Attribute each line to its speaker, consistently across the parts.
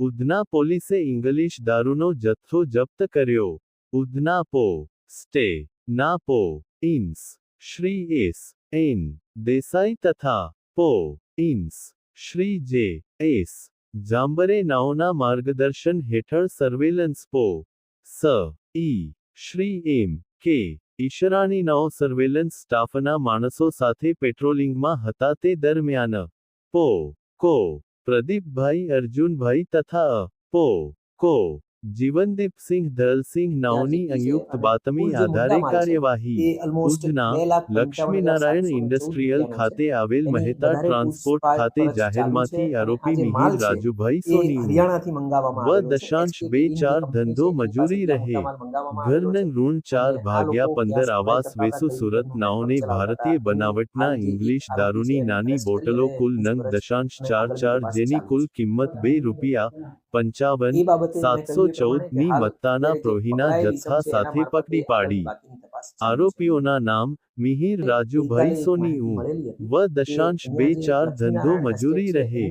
Speaker 1: ઉધના પોલીસે ઇંગ્લિશ દારૂનો જથ્થો જપ્ત કર્યો. ઉધના પો, સ્ટે, ના પો, ઇન્સ, શ્રી એસ, એન, દેસાઈ તથા, પો, ઇન્સ, શ્રી જે, એસ, જાંબરે નાઓના માર્ગદર્શન હેઠળ સર્વેલન્સ પો, સ, ઈ, શ્રી એમ, કે, ઈશરાણી નાઓ સર્વેલન્સ સ્ટાફના માણસો સાથે પેટ્રોલિંગમાં હતા તે દરમિયાન, પો, કો પ્રદીપભાઈ અર્જુનભાઈ તથા અ પો કો જીવનદીપસિંહ ધરલસિંહ નાઓની સંયુક્ત બાતમી આધારે કાર્યવાહી ભુજના લક્ષ્મીનારાયણ ઇન્ડસ્ટ્રીયલ ખાતે આવેલ મહેતા ટ્રાન્સપોર્ટ ખાતે જાહેરમાંથી આરોપી મિહિર રાજુભાઈ સોની વ દશાંશ બે ચાર ધંધો મજૂરી રહે. ઘરને ઋણ ચાર ભાગ્યા પંદર આવાસ વેસુ સુરત નાઓને ભારતીય બનાવટના ઇંગ્લિશ દારૂની નાની બોટલો કુલ નંગ દશાંશ ચાર ચાર જેની કુલ કિંમત બે રૂપિયા પંચાવન સાતસો
Speaker 2: ચૌદની
Speaker 1: મત્તાના પ્રોહિના જથ્થા સાથે પકડી પાડી. આરોપીઓના નામ મિહિર રાજુભાઈ સોની ઉ. વ દશાંશ બે ચાર ધંધો મજૂરી રહે.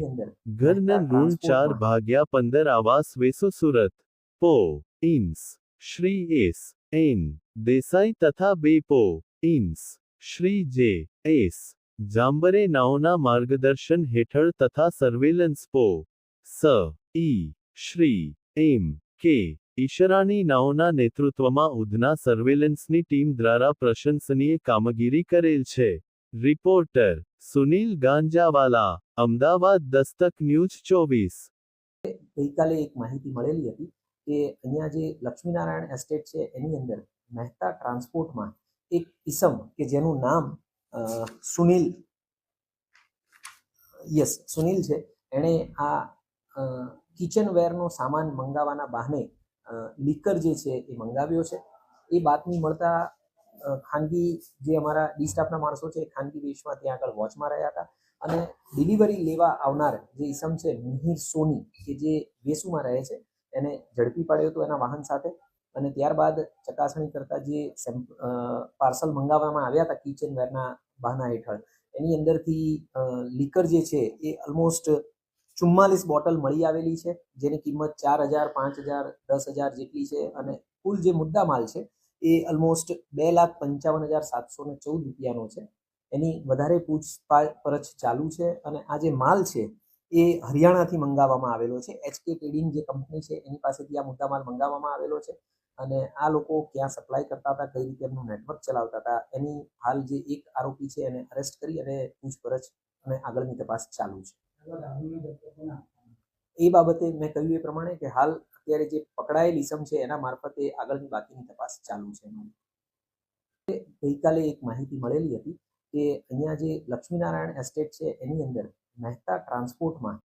Speaker 2: ઘરના
Speaker 1: ઋણ ચાર ભાગ્યા પંદર આવાસ વેસુ સુરત. પો. ઇન્સ શ્રી એસ. એન. દેસાઈ તથા બે પો. ઇન્સ શ્રી જે. એસ. જાંબરે નાઓના માર્ગદર્શન હેઠળ તથા સર્વેલન્સ પો. સ. ઈ શ્રી, એમ, કે ઈશરાણી નાઓના નેતૃત્વમાં ઉધના સર્વેલન્સની ટીમ દ્વારા પ્રશંસનીય કામગીરી કરેલ છે. રિપોર્ટર, સુનિલ ગાંજાવાલા, અમદાવાદ દસ્તક ન્યૂઝ ચોવીસ.
Speaker 2: ગઈકાલે એક માહિતી મળેલી હતી કે અહીંયા જે લક્ષ્મીનારાયણ એસ્ટેટ છે, એની અંદર મહેતા ટ્રાન્સપોર્ટમાં એક ઇસમ કે જેનું નામ સુનિલ, યસ, સુનિલ છે. એણે આ કિચનવેરનો સામાન મંગાવવાના બહાને લીકર જે છે એ મંગાવ્યો છે. એ બાતમી મળતા ખાનગી જે અમારા ડી સ્ટાફના માણસો છે એ ખાનગી દેશમાં ત્યાં આગળ વોચમાં રહ્યા હતા. અને ડિલિવરી લેવા આવનાર જે ઈસમ છે મિહિર સોની, કે જે વેસુમાં રહે છે, એને ઝડપી પાડ્યો હતો એના વાહન સાથે. અને ત્યારબાદ ચકાસણી કરતા જે પાર્સલ મંગાવવામાં આવ્યા હતા કિચન વેરના બહાના હેઠળ, એની અંદરથી લીકર જે છે એ ઓલમોસ્ટ ચુમ્માલીસ બોટલ મળી આવેલી છે, જેની કિંમત ચાર હજાર, પાંચ હજાર, દસ હજાર જેટલી છે અને કુલ જે મુદ્દા માલ છે એ ઓલમોસ્ટ બે લાખ પંચાવન હજાર સાતસો ને ચૌદ રૂપિયાનો છે. એની વધારે પૂછપરછ ચાલુ છે અને આ જે માલ છે એ હરિયાણાથી મંગાવવામાં આવેલો છે. એચકે ટ્રેડિંગ જે કંપની છે એની પાસેથી આ મુદ્દા માલ મંગાવવામાં આવેલો છે અને આ લોકો ક્યાં સપ્લાય કરતા હતા, કઈ રીતે એમનું નેટવર્ક ચલાવતા હતા, એની હાલ જે એક આરોપી છે એને અરેસ્ટ કરી અને પૂછપરછ અને આગળની તપાસ ચાલુ છે. એ બાબતે મેં કહ્યું એ પ્રમાણે કે હાલ અત્યારે જે પકડાયેલ ઇસમ છે, એના મારફતે આગળની બાકીની તપાસ ચાલુ છે. ગઈકાલે એક માહિતી મળેલી હતી કે અહીંયા જે લક્ષ્મીનારાયણ એસ્ટેટ છે, એની અંદર મહેતા ટ્રાન્સપોર્ટમાં